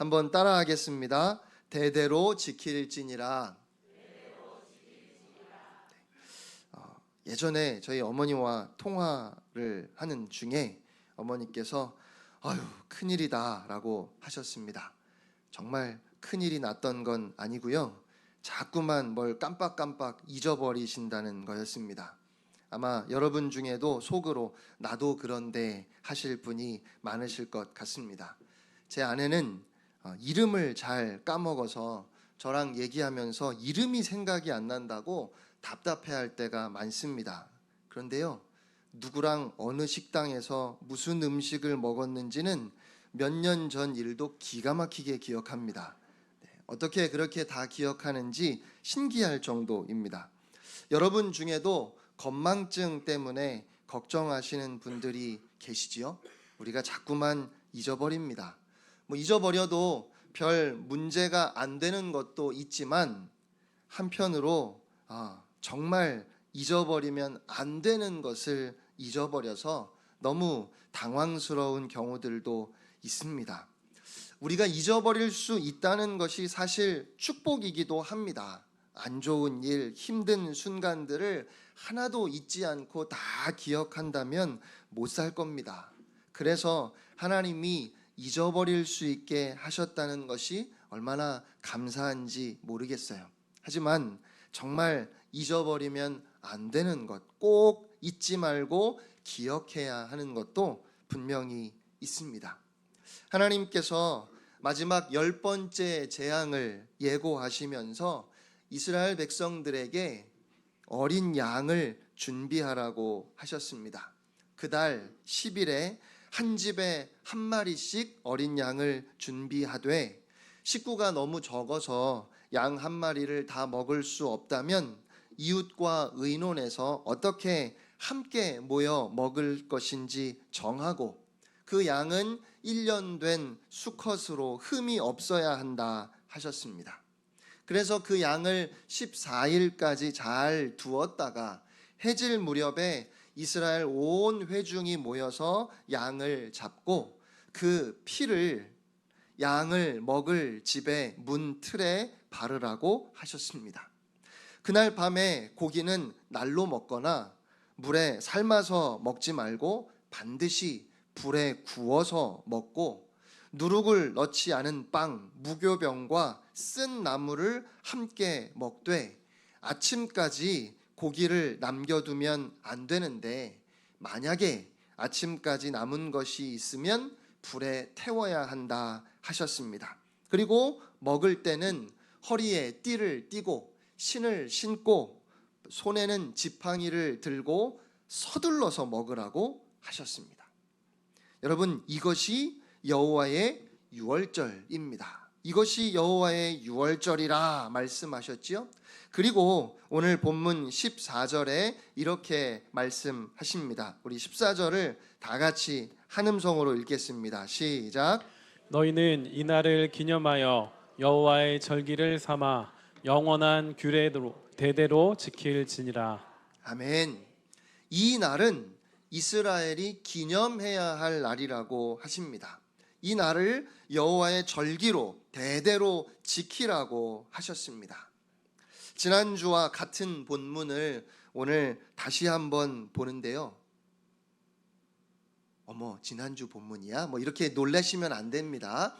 한번 따라하겠습니다. 대대로 지킬지니라. 어, 예전에 저희 어머니와 통화를 하는 중에 어머니께서 아유 큰일이다라고 하셨습니다. 정말 큰일이 났던 건 아니고요. 자꾸만 뭘 깜빡깜빡 잊어버리신다는 거였습니다. 아마 여러분 중에도 속으로 나도 그런데 하실 분이 많으실 것 같습니다. 제 아내는 어, 이름을 잘 까먹어서 저랑 얘기하면서 이름이 생각이 안 난다고 답답해할 때가 많습니다. 그런데요, 누구랑 어느 식당에서 무슨 음식을 먹었는지는 몇 년 전 일도 기가 막히게 기억합니다. 네, 어떻게 그렇게 다 기억하는지 신기할 정도입니다. 여러분 중에도 건망증 때문에 걱정하시는 분들이 계시지요? 우리가 자꾸만 잊어버립니다. 뭐 잊어버려도 별 문제가 안 되는 것도 있지만 한편으로 아, 정말 잊어버리면 안 되는 것을 잊어버려서 너무 당황스러운 경우들도 있습니다. 우리가 잊어버릴 수 있다는 것이 사실 축복이기도 합니다. 안 좋은 일, 힘든 순간들을 하나도 잊지 않고 다 기억한다면 못 살 겁니다. 그래서 하나님이 잊어버릴 수 있게 하셨다는 것이 얼마나 감사한지 모르겠어요. 하지만 정말 잊어버리면 안 되는 것, 꼭 잊지 말고 기억해야 하는 것도 분명히 있습니다. 하나님께서 마지막 열 번째 재앙을 예고하시면서 이스라엘 백성들에게 어린 양을 준비하라고 하셨습니다. 그달 10일에 한 집에 한 마리씩 어린 양을 준비하되 식구가 너무 적어서 양 한 마리를 다 먹을 수 없다면 이웃과 의논해서 어떻게 함께 모여 먹을 것인지 정하고 그 양은 1년 된 수컷으로 흠이 없어야 한다 하셨습니다. 그래서 그 양을 14일까지 잘 두었다가 해질 무렵에 이스라엘 온 회중이 모여서 양을 잡고 그 피를 양을 먹을 집의 문 틀에 바르라고 하셨습니다. 그날 밤에 고기는 날로 먹거나 물에 삶아서 먹지 말고 반드시 불에 구워서 먹고 누룩을 넣지 않은 빵, 무교병과 쓴 나물을 함께 먹되 아침까지 고기를 남겨두면 안 되는데 만약에 아침까지 남은 것이 있으면 불에 태워야 한다 하셨습니다. 그리고 먹을 때는 허리에 띠를 띠고 신을 신고 손에는 지팡이를 들고 서둘러서 먹으라고 하셨습니다. 여러분 이것이 여호와의 유월절입니다. 이것이 여호와의 유월절이라 말씀하셨지요. 그리고 오늘 본문 14절에 이렇게 말씀하십니다. 우리 14절을 다 같이 한 음성으로 읽겠습니다. 시작. 너희는 이날을 기념하여 여호와의 절기를 삼아 영원한 규례대로 대대로 지킬지니라. 아멘. 이 날은 이스라엘이 기념해야 할 날이라고 하십니다. 이 날을 여호와의 절기로 대대로 지키라고 하셨습니다. 지난주와 같은 본문을 오늘 다시 한번 보는데요. 어머, 지난주 본문이야? 뭐 이렇게 놀라시면 안 됩니다.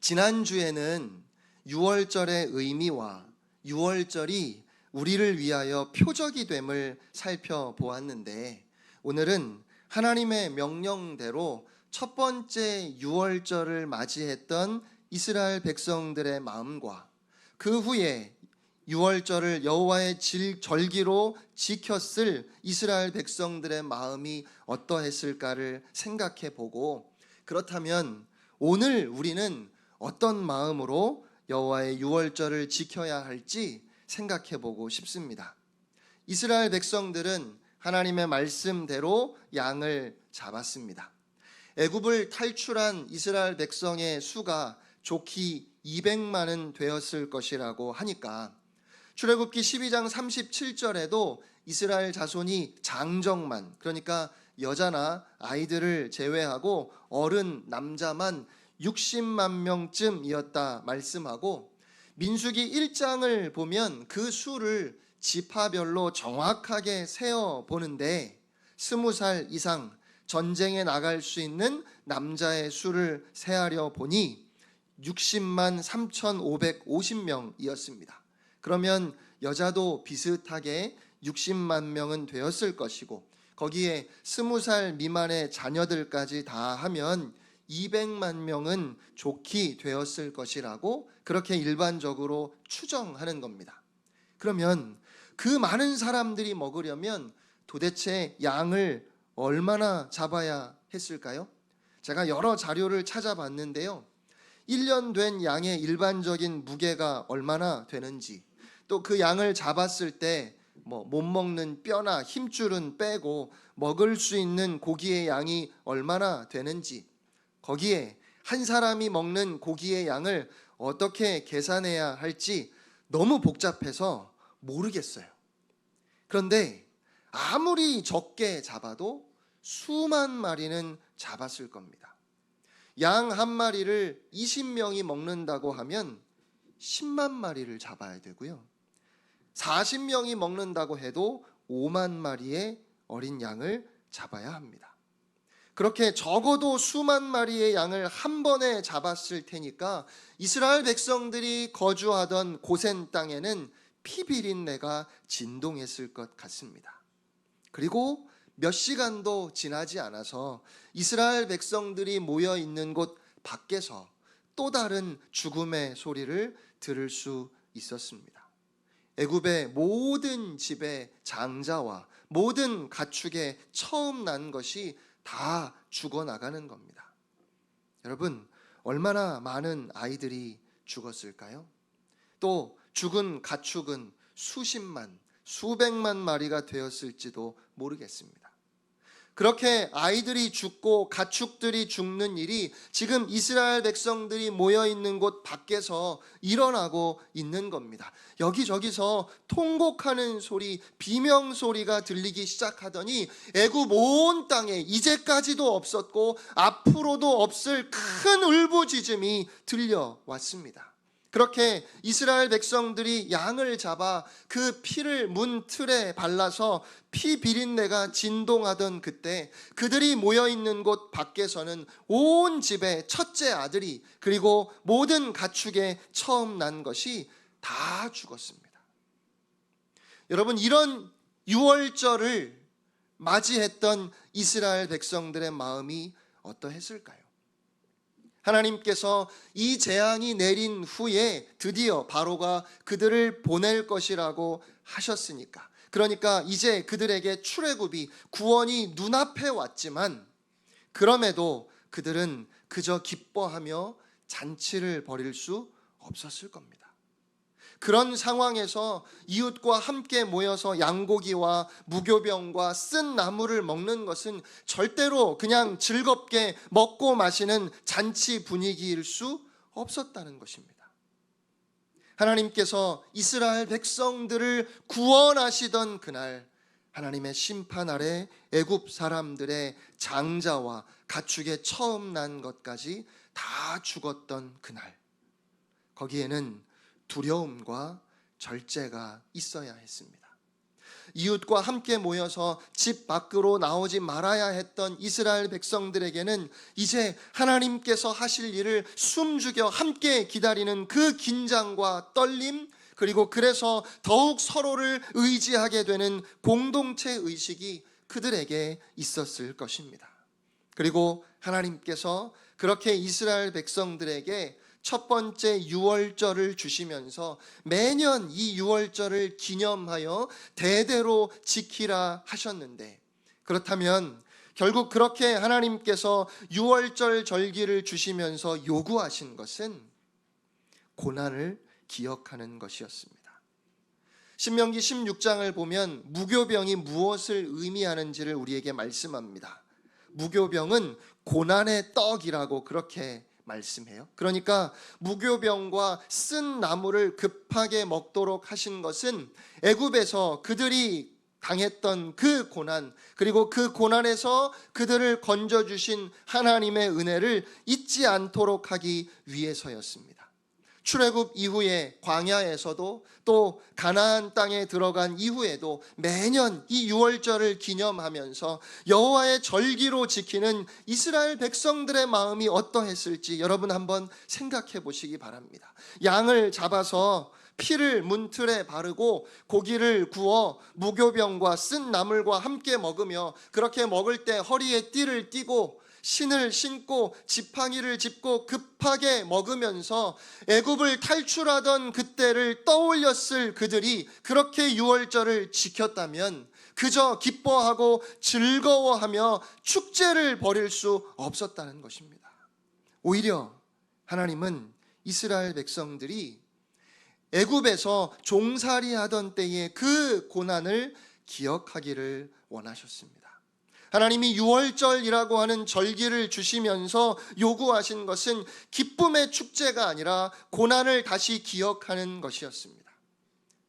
지난주에는 유월절의 의미와 유월절이 우리를 위하여 표적이 됨을 살펴보았는데 오늘은 하나님의 명령대로 첫 번째 유월절을 맞이했던 이스라엘 백성들의 마음과 그 후에 유월절을 여호와의 질 절기로 지켰을 이스라엘 백성들의 마음이 어떠했을까를 생각해 보고 그렇다면 오늘 우리는 어떤 마음으로 여호와의 유월절을 지켜야 할지 생각해 보고 싶습니다. 이스라엘 백성들은 하나님의 말씀대로 양을 잡았습니다. 애굽을 탈출한 이스라엘 백성의 수가 좋기 200만은 되었을 것이라고 하니까 출애굽기 12장 37절에도 이스라엘 자손이 장정만 그러니까 여자나 아이들을 제외하고 어른 남자만 60만 명쯤이었다 말씀하고 민수기 1장을 보면 그 수를 지파별로 정확하게 세어 보는데 스무 살 이상 전쟁에 나갈 수 있는 남자의 수를 세하려 보니 60만 3,550명이었습니다. 그러면 여자도 비슷하게 60만 명은 되었을 것이고 거기에 스무 살 미만의 자녀들까지 다 하면 200만 명은 좋게 되었을 것이라고 그렇게 일반적으로 추정하는 겁니다. 그러면 그 많은 사람들이 먹으려면 도대체 양을 얼마나 잡아야 했을까요? 제가 여러 자료를 찾아봤는데요. 1년 된 양의 일반적인 무게가 얼마나 되는지 또 그 양을 잡았을 때 뭐 못 먹는 뼈나 힘줄은 빼고 먹을 수 있는 고기의 양이 얼마나 되는지 거기에 한 사람이 먹는 고기의 양을 어떻게 계산해야 할지 너무 복잡해서 모르겠어요. 그런데 아무리 적게 잡아도 수만 마리는 잡았을 겁니다. 양 한 마리를 20명이 먹는다고 하면 10만 마리를 잡아야 되고요. 40명이 먹는다고 해도 5만 마리의 어린 양을 잡아야 합니다. 그렇게 적어도 수만 마리의 양을 한 번에 잡았을 테니까 이스라엘 백성들이 거주하던 고센 땅에는 피비린내가 진동했을 것 같습니다. 그리고 몇 시간도 지나지 않아서 이스라엘 백성들이 모여 있는 곳 밖에서 또 다른 죽음의 소리를 들을 수 있었습니다. 애굽의 모든 집의 장자와 모든 가축에 처음 난 것이 다 죽어 나가는 겁니다. 여러분, 얼마나 많은 아이들이 죽었을까요? 또 죽은 가축은 수십만, 수백만 마리가 되었을지도 모르겠습니다. 그렇게 아이들이 죽고 가축들이 죽는 일이 지금 이스라엘 백성들이 모여 있는 곳 밖에서 일어나고 있는 겁니다. 여기저기서 통곡하는 소리, 비명 소리가 들리기 시작하더니 애굽 온 땅에 이제까지도 없었고 앞으로도 없을 큰 울부짖음이 들려왔습니다. 그렇게 이스라엘 백성들이 양을 잡아 그 피를 문 틀에 발라서 피 비린내가 진동하던 그때 그들이 모여 있는 곳 밖에서는 온 집의 첫째 아들이 그리고 모든 가축에 처음 난 것이 다 죽었습니다. 여러분 이런 유월절을 맞이했던 이스라엘 백성들의 마음이 어떠했을까요? 하나님께서 이 재앙이 내린 후에 드디어 바로가 그들을 보낼 것이라고 하셨으니까. 그러니까 이제 그들에게 출애굽이 구원이 눈앞에 왔지만 그럼에도 그들은 그저 기뻐하며 잔치를 벌일 수 없었을 겁니다. 그런 상황에서 이웃과 함께 모여서 양고기와 무교병과 쓴 나무를 먹는 것은 절대로 그냥 즐겁게 먹고 마시는 잔치 분위기일 수 없었다는 것입니다. 하나님께서 이스라엘 백성들을 구원하시던 그날 하나님의 심판 아래 애굽 사람들의 장자와 가축에 처음 난 것까지 다 죽었던 그날 거기에는 두려움과 절제가 있어야 했습니다. 이웃과 함께 모여서 집 밖으로 나오지 말아야 했던 이스라엘 백성들에게는 이제 하나님께서 하실 일을 숨죽여 함께 기다리는 그 긴장과 떨림 그리고 그래서 더욱 서로를 의지하게 되는 공동체 의식이 그들에게 있었을 것입니다. 그리고 하나님께서 그렇게 이스라엘 백성들에게 첫 번째 유월절을 주시면서 매년 이 유월절을 기념하여 대대로 지키라 하셨는데 그렇다면 결국 그렇게 하나님께서 유월절 절기를 주시면서 요구하신 것은 고난을 기억하는 것이었습니다. 신명기 16장을 보면 무교병이 무엇을 의미하는지를 우리에게 말씀합니다. 무교병은 고난의 떡이라고 그렇게 말씀해요. 그러니까 무교병과 쓴 나무를 급하게 먹도록 하신 것은 애굽에서 그들이 당했던 그 고난 그리고 그 고난에서 그들을 건져 주신 하나님의 은혜를 잊지 않도록 하기 위해서였습니다. 출애굽 이후에 광야에서도 또 가나안 땅에 들어간 이후에도 매년 이 유월절을 기념하면서 여호와의 절기로 지키는 이스라엘 백성들의 마음이 어떠했을지 여러분 한번 생각해 보시기 바랍니다. 양을 잡아서 피를 문틀에 바르고 고기를 구워 무교병과 쓴 나물과 함께 먹으며 그렇게 먹을 때 허리에 띠를 띠고 신을 신고 지팡이를 짚고 급하게 먹으면서 애굽을 탈출하던 그때를 떠올렸을 그들이 그렇게 유월절을 지켰다면 그저 기뻐하고 즐거워하며 축제를 벌일 수 없었다는 것입니다. 오히려 하나님은 이스라엘 백성들이 애굽에서 종살이하던 때의 그 고난을 기억하기를 원하셨습니다. 하나님이 유월절이라고 하는 절기를 주시면서 요구하신 것은 기쁨의 축제가 아니라 고난을 다시 기억하는 것이었습니다.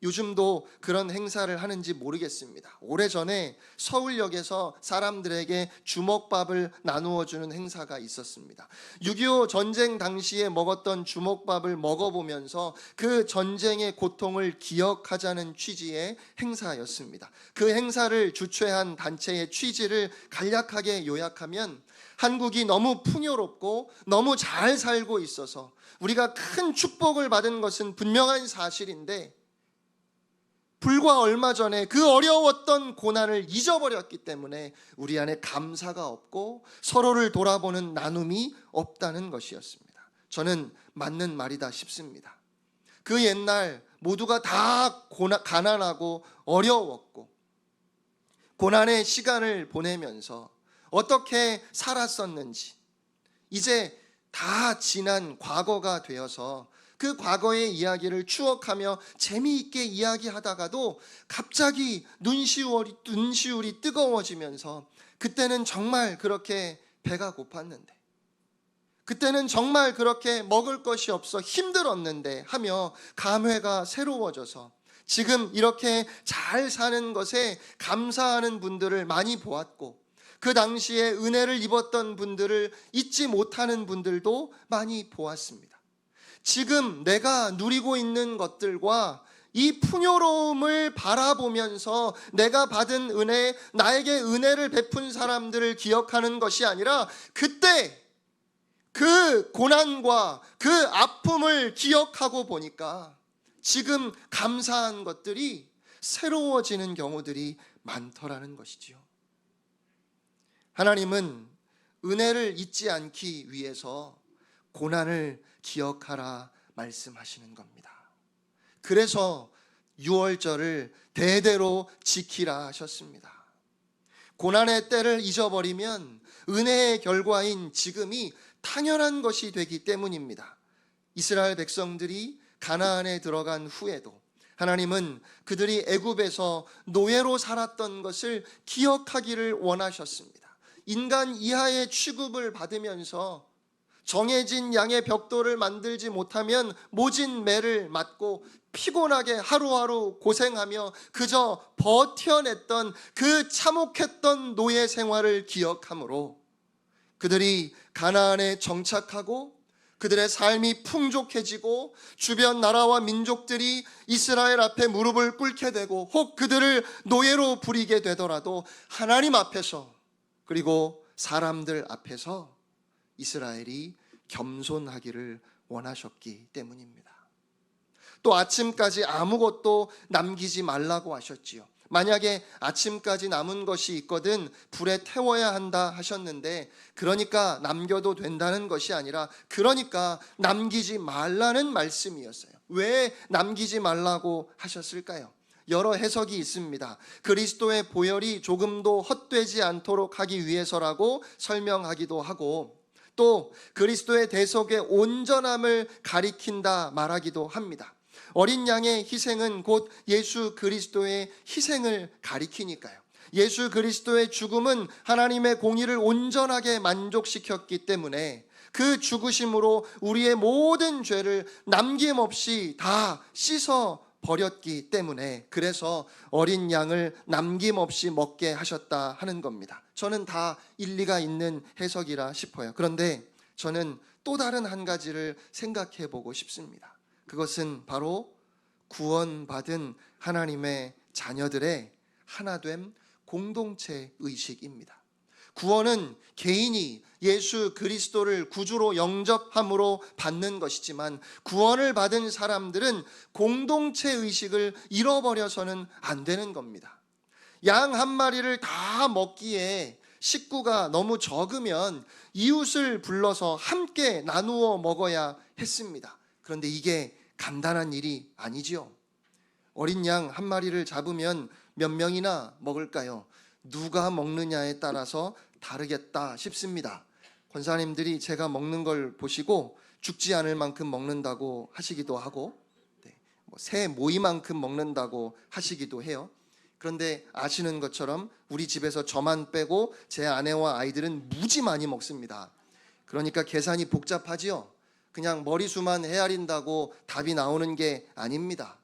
요즘도 그런 행사를 하는지 모르겠습니다. 오래전에 서울역에서 사람들에게 주먹밥을 나누어 주는 행사가 있었습니다. 6.25 전쟁 당시에 먹었던 주먹밥을 먹어보면서 그 전쟁의 고통을 기억하자는 취지의 행사였습니다. 그 행사를 주최한 단체의 취지를 간략하게 요약하면 한국이 너무 풍요롭고 너무 잘 살고 있어서 우리가 큰 축복을 받은 것은 분명한 사실인데 불과 얼마 전에 그 어려웠던 고난을 잊어버렸기 때문에 우리 안에 감사가 없고 서로를 돌아보는 나눔이 없다는 것이었습니다. 저는 맞는 말이다 싶습니다. 그 옛날 모두가 다 고나, 가난하고 어려웠고 고난의 시간을 보내면서 어떻게 살았었는지 이제 다 지난 과거가 되어서 그 과거의 이야기를 추억하며 재미있게 이야기하다가도 갑자기 눈시울이, 눈시울이 뜨거워지면서 그때는 정말 그렇게 배가 고팠는데 그때는 정말 그렇게 먹을 것이 없어 힘들었는데 하며 감회가 새로워져서 지금 이렇게 잘 사는 것에 감사하는 분들을 많이 보았고 그 당시에 은혜를 입었던 분들을 잊지 못하는 분들도 많이 보았습니다. 지금 내가 누리고 있는 것들과 이 풍요로움을 바라보면서 내가 받은 은혜, 나에게 은혜를 베푼 사람들을 기억하는 것이 아니라 그때 그 고난과 그 아픔을 기억하고 보니까 지금 감사한 것들이 새로워지는 경우들이 많더라는 것이지요. 하나님은 은혜를 잊지 않기 위해서 고난을 기억하라 말씀하시는 겁니다. 그래서 유월절을 대대로 지키라 하셨습니다. 고난의 때를 잊어버리면 은혜의 결과인 지금이 당연한 것이 되기 때문입니다. 이스라엘 백성들이 가나안에 들어간 후에도 하나님은 그들이 애굽에서 노예로 살았던 것을 기억하기를 원하셨습니다. 인간 이하의 취급을 받으면서 정해진 양의 벽돌을 만들지 못하면 모진 매를 맞고 피곤하게 하루하루 고생하며 그저 버텨냈던 그 참혹했던 노예 생활을 기억하므로 그들이 가나안에 정착하고 그들의 삶이 풍족해지고 주변 나라와 민족들이 이스라엘 앞에 무릎을 꿇게 되고 혹 그들을 노예로 부리게 되더라도 하나님 앞에서 그리고 사람들 앞에서 이스라엘이 겸손하기를 원하셨기 때문입니다. 또 아침까지 아무것도 남기지 말라고 하셨지요. 만약에 아침까지 남은 것이 있거든 불에 태워야 한다 하셨는데 그러니까 남겨도 된다는 것이 아니라 그러니까 남기지 말라는 말씀이었어요. 왜 남기지 말라고 하셨을까요? 여러 해석이 있습니다. 그리스도의 보혈이 조금도 헛되지 않도록 하기 위해서라고 설명하기도 하고 또 그리스도의 대속의 온전함을 가리킨다 말하기도 합니다. 어린 양의 희생은 곧 예수 그리스도의 희생을 가리키니까요. 예수 그리스도의 죽음은 하나님의 공의를 온전하게 만족시켰기 때문에 그 죽으심으로 우리의 모든 죄를 남김없이 다 씻어 버렸기 때문에 그래서 어린 양을 남김없이 먹게 하셨다 하는 겁니다. 저는 다 일리가 있는 해석이라 싶어요. 그런데 저는 또 다른 한 가지를 생각해 보고 싶습니다. 그것은 바로 구원받은 하나님의 자녀들의 하나됨 공동체 의식입니다. 구원은 개인이 예수 그리스도를 구주로 영접함으로 받는 것이지만 구원을 받은 사람들은 공동체 의식을 잃어버려서는 안 되는 겁니다. 양 한 마리를 다 먹기에 식구가 너무 적으면 이웃을 불러서 함께 나누어 먹어야 했습니다. 그런데 이게 간단한 일이 아니지요. 어린 양 한 마리를 잡으면 몇 명이나 먹을까요? 누가 먹느냐에 따라서 다르겠다 싶습니다. 권사님들이 제가 먹는 걸 보시고 죽지 않을 만큼 먹는다고 하시기도 하고 네, 뭐새 모이만큼 먹는다고 하시기도 해요. 그런데 아시는 것처럼 우리 집에서 저만 빼고 제 아내와 아이들은 무지 많이 먹습니다. 그러니까 계산이 복잡하지요. 그냥 머리수만 헤아린다고 답이 나오는 게 아닙니다.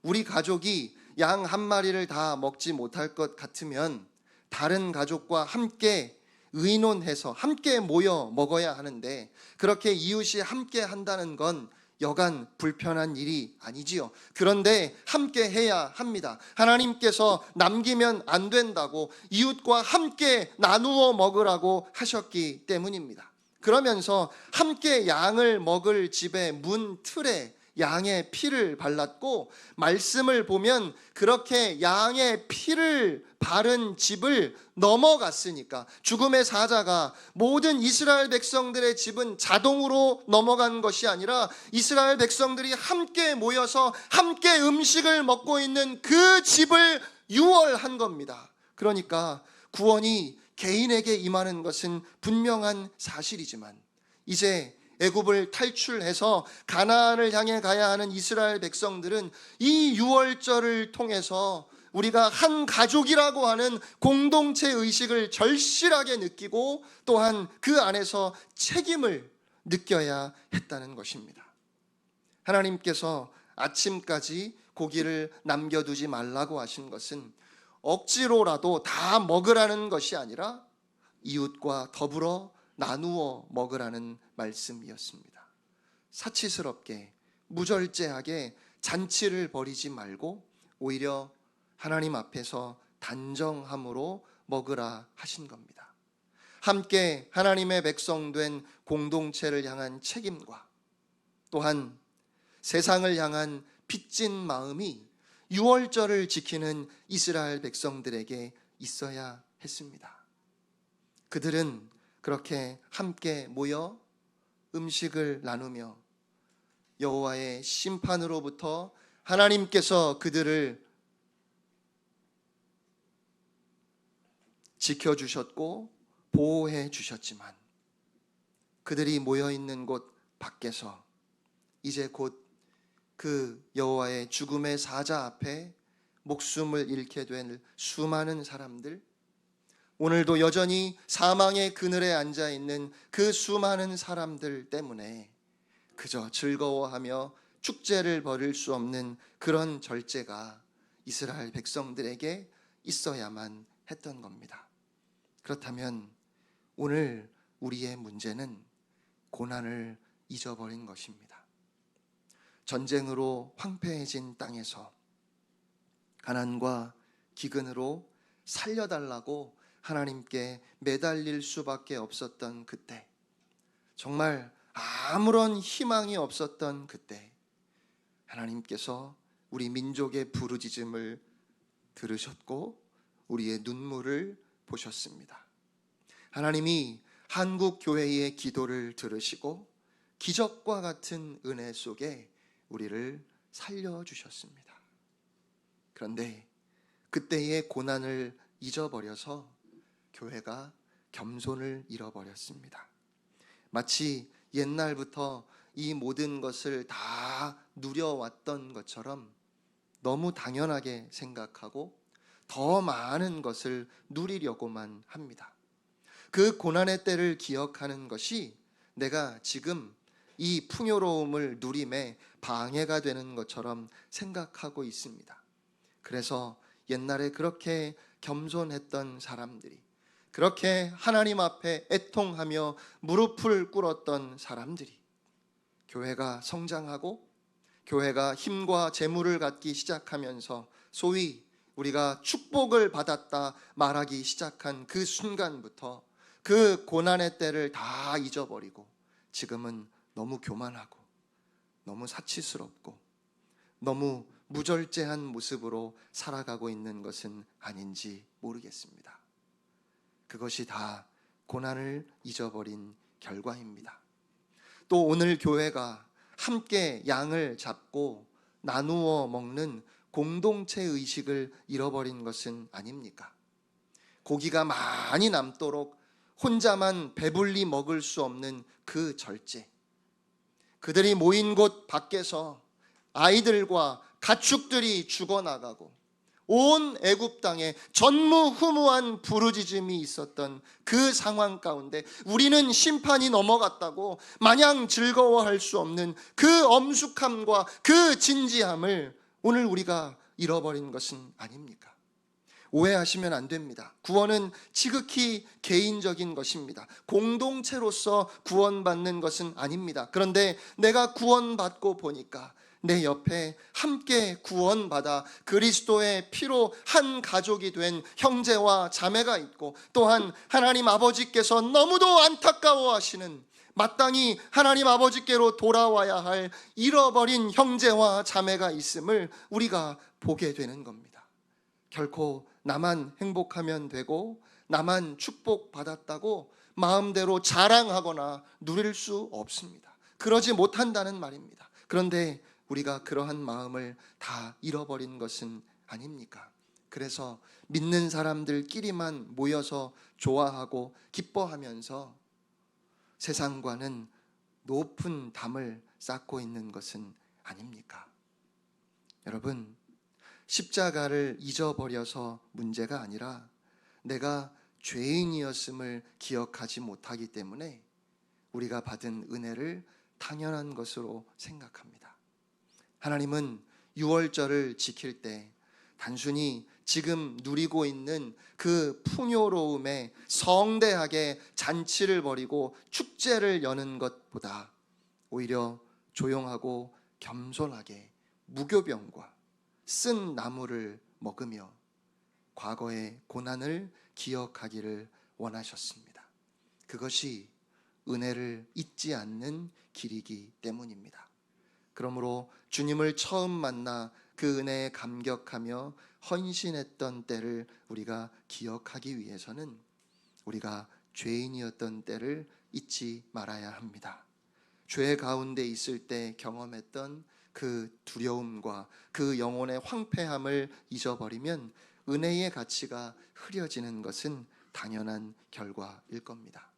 우리 가족이 양 한 마리를 다 먹지 못할 것 같으면 다른 가족과 함께 의논해서 함께 모여 먹어야 하는데 그렇게 이웃이 함께 한다는 건 여간 불편한 일이 아니지요. 그런데 함께 해야 합니다. 하나님께서 남기면 안 된다고 이웃과 함께 나누어 먹으라고 하셨기 때문입니다. 그러면서 함께 양을 먹을 집의 문 틀에 양의 피를 발랐고 말씀을 보면 그렇게 양의 피를 바른 집을 넘어갔으니까 죽음의 사자가 모든 이스라엘 백성들의 집은 자동으로 넘어간 것이 아니라 이스라엘 백성들이 함께 모여서 함께 음식을 먹고 있는 그 집을 유월한 겁니다. 그러니까 구원이 개인에게 임하는 것은 분명한 사실이지만 이제 애굽을 탈출해서 가나안을 향해 가야 하는 이스라엘 백성들은 이 유월절을 통해서 우리가 한 가족이라고 하는 공동체 의식을 절실하게 느끼고 또한 그 안에서 책임을 느껴야 했다는 것입니다. 하나님께서 아침까지 고기를 남겨두지 말라고 하신 것은 억지로라도 다 먹으라는 것이 아니라 이웃과 더불어 나누어 먹으라는 말씀이었습니다. 사치스럽게 무절제하게 잔치를 벌이지 말고 오히려 하나님 앞에서 단정함으로 먹으라 하신 겁니다. 함께 하나님의 백성된 공동체를 향한 책임과 또한 세상을 향한 빚진 마음이 유월절을 지키는 이스라엘 백성들에게 있어야 했습니다. 그들은 그렇게 함께 모여 음식을 나누며 여호와의 심판으로부터 하나님께서 그들을 지켜 주셨고 보호해 주셨지만 그들이 모여 있는 곳 밖에서 이제 곧 그 여호와의 죽음의 사자 앞에 목숨을 잃게 된 수많은 사람들 오늘도 여전히 사망의 그늘에 앉아 있는 그 수많은 사람들 때문에 그저 즐거워하며 축제를 벌일 수 없는 그런 절제가 이스라엘 백성들에게 있어야만 했던 겁니다. 그렇다면 오늘 우리의 문제는 고난을 잊어버린 것입니다. 전쟁으로 황폐해진 땅에서 가난과 기근으로 살려달라고 하나님께 매달릴 수밖에 없었던 그때, 정말 아무런 희망이 없었던 그때, 하나님께서 우리 민족의 부르짖음을 들으셨고 우리의 눈물을 보셨습니다. 하나님이 한국 교회의 기도를 들으시고 기적과 같은 은혜 속에 우리를 살려 주셨습니다. 그런데 그때의 고난을 잊어버려서 교회가 겸손을 잃어버렸습니다. 마치 옛날부터 이 모든 것을 다 누려왔던 것처럼 너무 당연하게 생각하고 더 많은 것을 누리려고만 합니다. 그 고난의 때를 기억하는 것이 내가 지금 이 풍요로움을 누림에 방해가 되는 것처럼 생각하고 있습니다. 그래서 옛날에 그렇게 겸손했던 사람들이 그렇게 하나님 앞에 애통하며 무릎을 꿇었던 사람들이 교회가 성장하고 교회가 힘과 재물을 갖기 시작하면서 소위 우리가 축복을 받았다 말하기 시작한 그 순간부터 그 고난의 때를 다 잊어버리고 지금은 너무 교만하고 너무 사치스럽고 너무 무절제한 모습으로 살아가고 있는 것은 아닌지 모르겠습니다. 그것이 다 고난을 잊어버린 결과입니다. 또 오늘 교회가 함께 양을 잡고 나누어 먹는 공동체 의식을 잃어버린 것은 아닙니까? 고기가 많이 남도록 혼자만 배불리 먹을 수 없는 그 절제. 그들이 모인 곳 밖에서 아이들과 가축들이 죽어나가고 온 애굽 땅에 전무후무한 부르짖음이 있었던 그 상황 가운데 우리는 심판이 넘어갔다고 마냥 즐거워할 수 없는 그 엄숙함과 그 진지함을 오늘 우리가 잃어버린 것은 아닙니까? 오해하시면 안 됩니다. 구원은 지극히 개인적인 것입니다. 공동체로서 구원받는 것은 아닙니다. 그런데 내가 구원받고 보니까 내 옆에 함께 구원받아 그리스도의 피로 한 가족이 된 형제와 자매가 있고 또한 하나님 아버지께서 너무도 안타까워하시는 마땅히 하나님 아버지께로 돌아와야 할 잃어버린 형제와 자매가 있음을 우리가 보게 되는 겁니다. 결코 나만 행복하면 되고 나만 축복받았다고 마음대로 자랑하거나 누릴 수 없습니다. 그러지 못한다는 말입니다. 그런데 우리가 그러한 마음을 다 잃어버린 것은 아닙니까? 그래서 믿는 사람들끼리만 모여서 좋아하고 기뻐하면서 세상과는 높은 담을 쌓고 있는 것은 아닙니까? 여러분, 십자가를 잊어버려서 문제가 아니라 내가 죄인이었음을 기억하지 못하기 때문에 우리가 받은 은혜를 당연한 것으로 생각합니다. 하나님은 유월절을 지킬 때 단순히 지금 누리고 있는 그 풍요로움에 성대하게 잔치를 벌이고 축제를 여는 것보다 오히려 조용하고 겸손하게 무교병과 쓴 나무를 먹으며 과거의 고난을 기억하기를 원하셨습니다. 그것이 은혜를 잊지 않는 길이기 때문입니다. 그러므로 주님을 처음 만나 그 은혜에 감격하며 헌신했던 때를 우리가 기억하기 위해서는 우리가 죄인이었던 때를 잊지 말아야 합니다. 죄 가운데 있을 때 경험했던 그 두려움과 그 영혼의 황폐함을 잊어버리면 은혜의 가치가 흐려지는 것은 당연한 결과일 겁니다.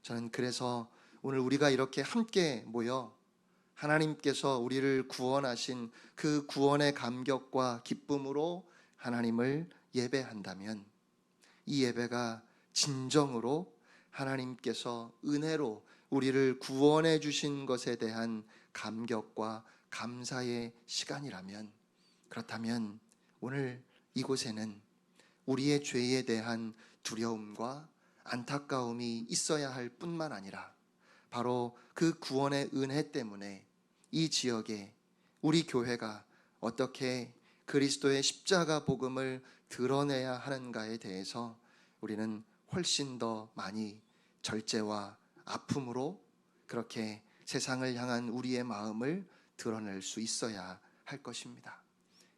저는 그래서 오늘 우리가 이렇게 함께 모여 하나님께서 우리를 구원하신 그 구원의 감격과 기쁨으로 하나님을 예배한다면 이 예배가 진정으로 하나님께서 은혜로 우리를 구원해 주신 것에 대한 감격과 감사의 시간이라면 그렇다면 오늘 이곳에는 우리의 죄에 대한 두려움과 안타까움이 있어야 할 뿐만 아니라 바로 그 구원의 은혜 때문에 이 지역에 우리 교회가 어떻게 그리스도의 십자가 복음을 드러내야 하는가에 대해서 우리는 훨씬 더 많이 절제와 아픔으로 그렇게 세상을 향한 우리의 마음을 드러낼 수 있어야 할 것입니다.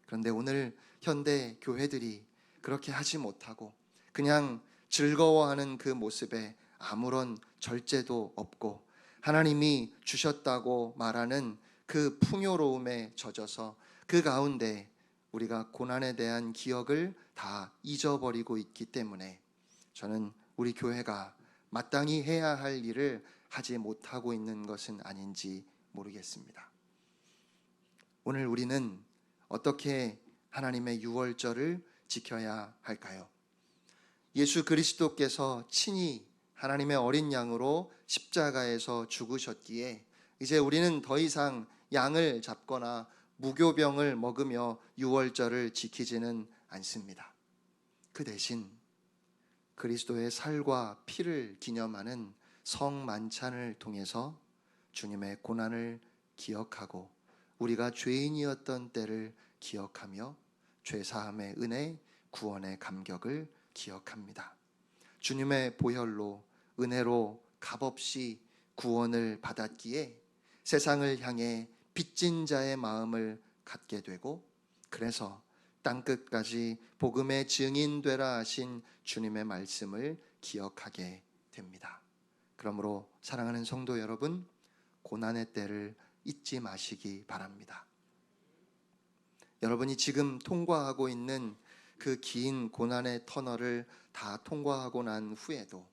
그런데 오늘 현대 교회들이 그렇게 하지 못하고 그냥 즐거워하는 그 모습에 아무런 절제도 없고 하나님이 주셨다고 말하는 그 풍요로움에 젖어서 그 가운데 우리가 고난에 대한 기억을 다 잊어버리고 있기 때문에 저는 우리 교회가 마땅히 해야 할 일을 하지 못하고 있는 것은 아닌지 모르겠습니다. 오늘 우리는 어떻게 하나님의 유월절을 지켜야 할까요? 예수 그리스도께서 친히 하나님의 어린 양으로 십자가에서 죽으셨기에 이제 우리는 더 이상 양을 잡거나 무교병을 먹으며 유월절을 지키지는 않습니다. 그 대신 그리스도의 살과 피를 기념하는 성만찬을 통해서 주님의 고난을 기억하고 우리가 죄인이었던 때를 기억하며 죄사함의 은혜, 구원의 감격을 기억합니다. 주님의 보혈로 은혜로 값없이 구원을 받았기에 세상을 향해 빚진 자의 마음을 갖게 되고 그래서 땅 끝까지 복음의 증인 되라 하신 주님의 말씀을 기억하게 됩니다. 그러므로 사랑하는 성도 여러분, 고난의 때를 잊지 마시기 바랍니다. 여러분이 지금 통과하고 있는 그 긴 고난의 터널을 다 통과하고 난 후에도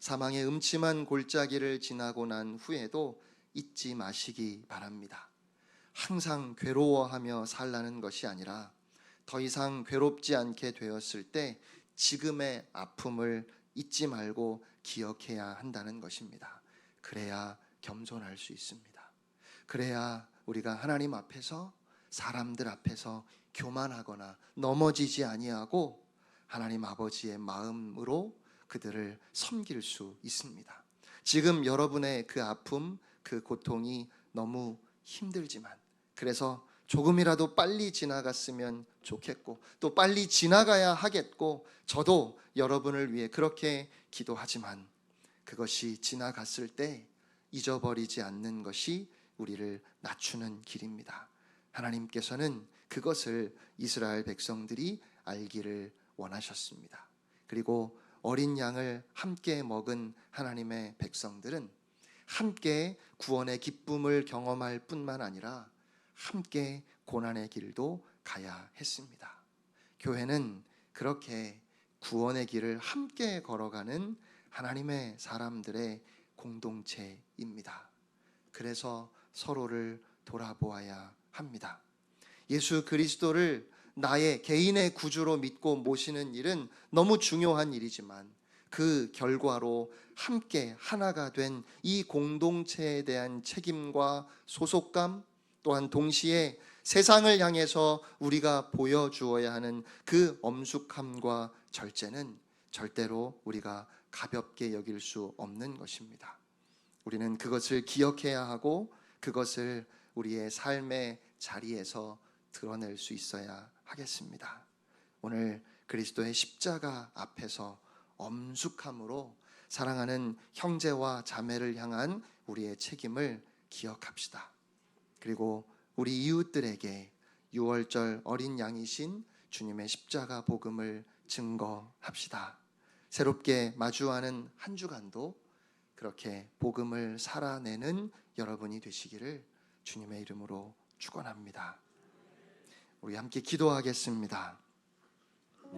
사망의 음침한 골짜기를 지나고 난 후에도 잊지 마시기 바랍니다. 항상 괴로워하며 살라는 것이 아니라 더 이상 괴롭지 않게 되었을 때 지금의 아픔을 잊지 말고 기억해야 한다는 것입니다. 그래야 겸손할 수 있습니다. 그래야 우리가 하나님 앞에서 사람들 앞에서 교만하거나 넘어지지 아니하고 하나님 아버지의 마음으로 그들을 섬길 수 있습니다. 지금 여러분의 그 아픔, 그 고통이 너무 힘들지만 그래서 조금이라도 빨리 지나갔으면 좋겠고 또 빨리 지나가야 하겠고 저도 여러분을 위해 그렇게 기도하지만 그것이 지나갔을 때 잊어버리지 않는 것이 우리를 낮추는 길입니다. 하나님께서는 그것을 이스라엘 백성들이 알기를 원하셨습니다. 그리고 어린 양을 함께 먹은 하나님의 백성들은 함께 구원의 기쁨을 경험할 뿐만 아니라 함께 고난의 길도 가야 했습니다. 교회는 그렇게 구원의 길을 함께 걸어가는 하나님의 사람들의 공동체입니다. 그래서 서로를 돌아보아야 합니다. 예수 그리스도를 나의 개인의 구주로 믿고 모시는 일은 너무 중요한 일이지만 그 결과로 함께 하나가 된 이 공동체에 대한 책임과 소속감 또한 동시에 세상을 향해서 우리가 보여주어야 하는 그 엄숙함과 절제는 절대로 우리가 가볍게 여길 수 없는 것입니다. 우리는 그것을 기억해야 하고 그것을 우리의 삶의 자리에서 드러낼 수 있어야 하겠습니다. 오늘 그리스도의 십자가 앞에서 엄숙함으로 사랑하는 형제와 자매를 향한 우리의 책임을 기억합시다. 그리고 우리 이웃들에게 유월절 어린 양이신 주님의 십자가 복음을 증거합시다. 새롭게 마주하는 한 주간도 그렇게 복음을 살아내는 여러분이 되시기를 주님의 이름으로 축원합니다. 우리 함께 기도하겠습니다.